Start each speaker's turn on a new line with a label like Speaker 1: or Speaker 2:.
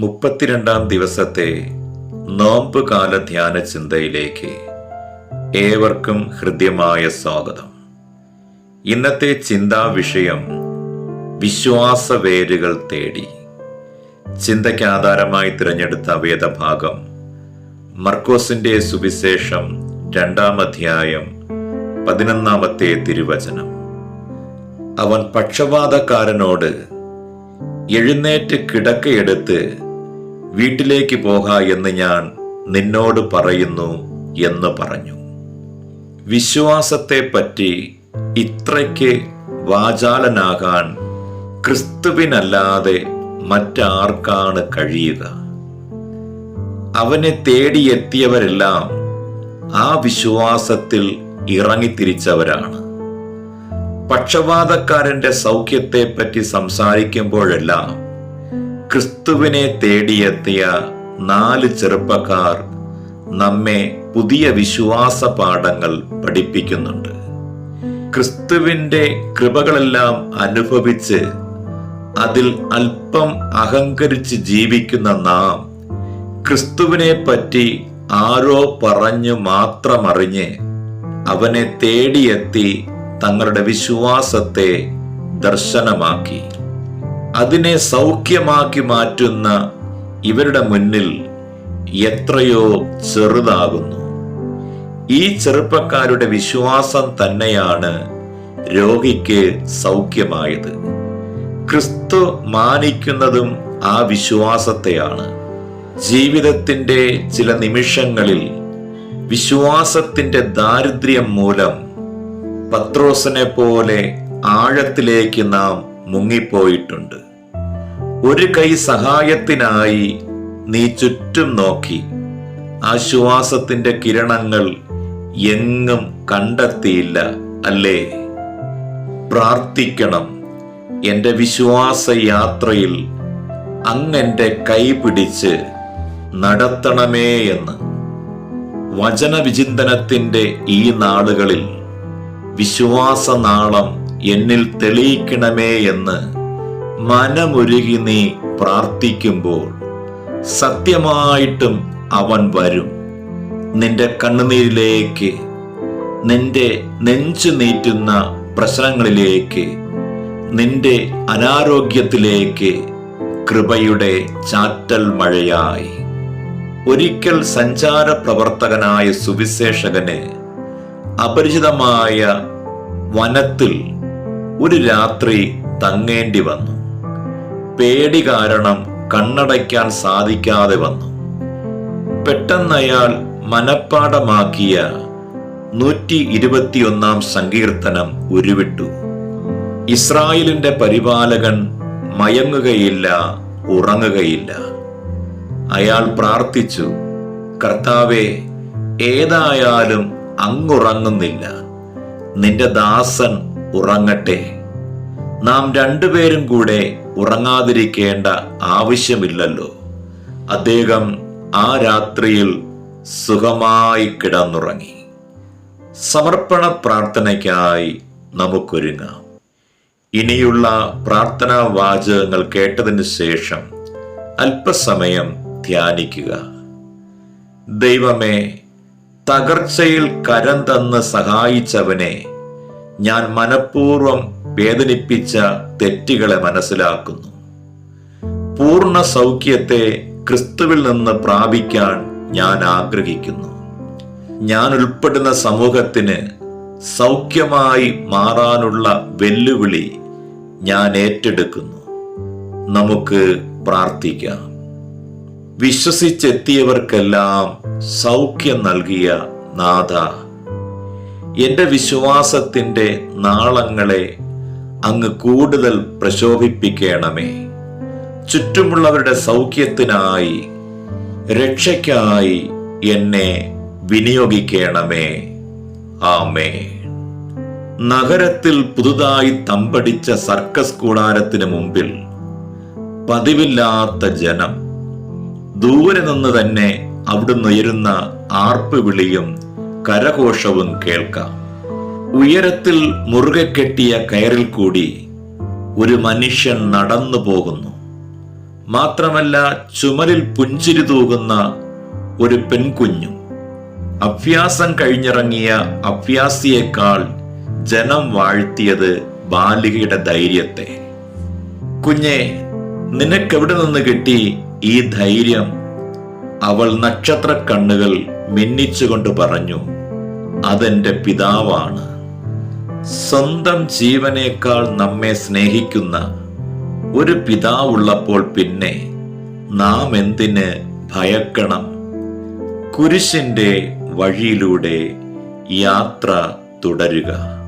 Speaker 1: മുപ്പത്തിരണ്ടാം ദിവസത്തെ നോമ്പ് കാല ധ്യാന ചിന്തയിലേക്ക് ഏവർക്കും ഹൃദ്യമായ സ്വാഗതം. ഇന്നത്തെ ചിന്താ വിഷയം വിശ്വാസ വേരുകൾ തേടി. ചിന്തയ്ക്ക് ആധാരമായി തിരഞ്ഞെടുത്ത വേദഭാഗം മർക്കോസിന്റെ സുവിശേഷം രണ്ടാം അധ്യായം പതിനൊന്നാമത്തെ തിരുവചനം. അവൻ പക്ഷപാതക്കാരനോട് എഴുന്നേറ്റ് കിടക്കയെടുത്ത് വീട്ടിലേക്ക് പോക എന്ന് ഞാൻ നിന്നോട് പറയുന്നു എന്ന് പറഞ്ഞു. വിശ്വാസത്തെപ്പറ്റി ഇത്രയ്ക്ക് വാചാലനാകാൻ ക്രിസ്തുവിനല്ലാതെ മറ്റാർക്കാണ് കഴിയുക? അവനെ തേടിയെത്തിയവരെല്ലാം ആ വിശ്വാസത്തിൽ ഇറങ്ങിത്തിരിച്ചവരാണ്. പക്ഷപാതക്കാരന്റെ സൗഖ്യത്തെ പറ്റി സംസാരിക്കുമ്പോഴെല്ലാം ക്രിസ്തുവിനെ തേടിയെത്തിയ നാല് ചെറുപ്പക്കാർ നമ്മെ പുതിയ വിശ്വാസ പാഠങ്ങൾ പഠിപ്പിക്കുന്നുണ്ട്. ക്രിസ്തുവിന്റെ കൃപകളെല്ലാം അനുഭവിച്ച് അതിൽ അല്പം അഹങ്കരിച്ച് ജീവിക്കുന്ന നാം ക്രിസ്തുവിനെ പറ്റി ആരോ പറഞ്ഞു മാത്രമറിഞ്ഞ് അവനെ തേടിയെത്തി തങ്ങളുടെ വിശ്വാസത്തെ ദർശനമാക്കി. അതിനെ സൗഖ്യമാക്കി മാറ്റുന്ന ഇവരുടെ മുന്നിൽ എത്രയോ ചെറുതാകുന്നു. ഈ ചെറുപ്പക്കാരുടെ വിശ്വാസം തന്നെയാണ് രോഗിക്ക് സൗഖ്യമായത്. ക്രിസ്തു മാനിക്കുന്നതും ആ വിശ്വാസത്തെയാണ്. ജീവിതത്തിന്റെ ചില നിമിഷങ്ങളിൽ വിശ്വാസത്തിന്റെ ദാരിദ്ര്യം മൂലം പത്രോസിനെ പോലെ ആഴത്തിലേക്ക് നാം മുങ്ങിപ്പോയിട്ടുണ്ട്. ഒരു കൈ സഹായത്തിനായി നീ ചുറ്റും നോക്കി. ആശ്വാസത്തിന്റെ കിരണങ്ങൾ എങ്ങും കണ്ടെത്തിയില്ല അല്ലേ? പ്രാർത്ഥിക്കണം. എന്റെ വിശ്വാസയാത്രയിൽ യാത്രയിൽ കൈപിടിച്ച് നടത്തണമേ എന്ന്. വചനവിചിന്തനത്തിന്റെ ഈ നാളുകളിൽ വിശ്വാസനാളം എന്നിൽ തെളിയിക്കണമേ എന്ന് മനമുരുകി നീ പ്രാർത്ഥിക്കുമ്പോൾ സത്യമായിട്ടും അവൻ വരും. നിന്റെ കണ്ണുനീരിലേക്ക് നിന്റെ നെഞ്ചു നീറ്റുന്ന പ്രശ്നങ്ങളിലേക്ക് നിന്റെ അനാരോഗ്യത്തിലേക്ക് കൃപയുടെ ചാറ്റൽ മഴയായി. ഒരിക്കൽ സഞ്ചാര പ്രവർത്തകനായ സുവിശേഷകന് അപരിചിതമായ വനത്തിൽ ഒരു രാത്രി തങ്ങേണ്ടി വന്നു. പേടി കാരണം കണ്ണടയ്ക്കാൻ സാധിക്കാതെ വന്നു. പെട്ടെന്നയാൾ മനപ്പാടമാക്കിയ നൂറ്റി ഇരുപത്തിയൊന്നാം സങ്കീർത്തനം ഉരുവിട്ടു. ഇസ്രായേലിന്റെ പരിപാലകൻ മയങ്ങുകയില്ല ഉറങ്ങുകയില്ല. അയാൾ പ്രാർത്ഥിച്ചു കർത്താവെ ഏതായാലും അങ്ങുറങ്ങുന്നില്ല. നിന്റെ ദാസൻ ഉറങ്ങട്ടെ. നാം രണ്ടുപേരും കൂടെ ഉറങ്ങാതിരിക്കേണ്ട ആവശ്യമില്ലല്ലോ. അദ്ദേഹം ആ രാത്രിയിൽ സുഖമായി കിടന്നുറങ്ങി. സമർപ്പണ പ്രാർത്ഥനയ്ക്കായി നമുക്കൊരുങ്ങാം. ഇനിയുള്ള പ്രാർത്ഥനാ വാചകങ്ങൾ കേട്ടതിന് ശേഷം അല്പസമയം ധ്യാനിക്കുക. ദൈവമേ തകർച്ചയിൽ കരം തന്ന് സഹായിച്ചവനെ ഞാൻ മനഃപൂർവം വേദനിപ്പിച്ച തെറ്റുകളെ മനസ്സിലാക്കുന്നു. പൂർണ സൗഖ്യത്തെ ക്രിസ്തുവിൽ നിന്ന് പ്രാപിക്കാൻ ഞാൻ ആഗ്രഹിക്കുന്നു. ഞാൻ ഉൾപ്പെടുന്ന സമൂഹത്തിന് സൗഖ്യമായി മാറാനുള്ള വെല്ലുവിളി ഞാൻ ഏറ്റെടുക്കുന്നു. നമുക്ക് പ്രാർത്ഥിക്കാം. വിശ്വസിച്ചെത്തിയവർക്കെല്ലാം സൗഖ്യം നൽകിയ നാഥ എന്റെ വിശ്വാസത്തിന്റെ നാളങ്ങളെ അങ്ങ് കൂടുതൽ പ്രശോഭിപ്പിക്കണമേ. ചുറ്റുമുള്ളവരുടെ സൗഖ്യത്തിനായി രക്ഷയ്ക്കായി എന്നെ വിനിയോഗിക്കണമേ. ആമേ നഗരത്തിൽ പുതുതായി തമ്പടിച്ച സർക്കസ് കൂടാരത്തിന് മുമ്പിൽ പതിവില്ലാത്ത ജനം ദൂരെ നിന്ന് തന്നെ അവിടുന്ന് ഉയരുന്ന ആർപ്പ് വിളിയും കരഘോഷവും കേൾക്കാം. ഉയരത്തിൽ മുറുകെ കെട്ടിയ കയറിൽ കൂടി ഒരു മനുഷ്യൻ നടന്നു പോകുന്നു. മാത്രമല്ല ചുമലിൽ പുഞ്ചിരി തൂകുന്ന ഒരു പെൺകുഞ്ഞും. അഭ്യാസം കഴിഞ്ഞിറങ്ങിയ അഭ്യാസിയേക്കാൾ ജനം വാഴ്ത്തിയത് ബാലികയുടെ ധൈര്യത്തെ. കുഞ്ഞെ നിനക്കെവിടെ നിന്ന് കിട്ടി ഈ ധൈര്യം? അവൾ നക്ഷത്ര കണ്ണുകൾ മിന്നിച്ചുകൊണ്ട് പറഞ്ഞു അതെന്റെ പിതാവാണ്. സ്വന്തം ജീവനേക്കാൾ നമ്മെ സ്നേഹിക്കുന്ന ഒരു പിതാവുള്ളപ്പോൾ പിന്നെ നാം എന്തിന് ഭയക്കണം? കുരിശിന്റെ വഴിയിലൂടെ യാത്ര തുടരുക.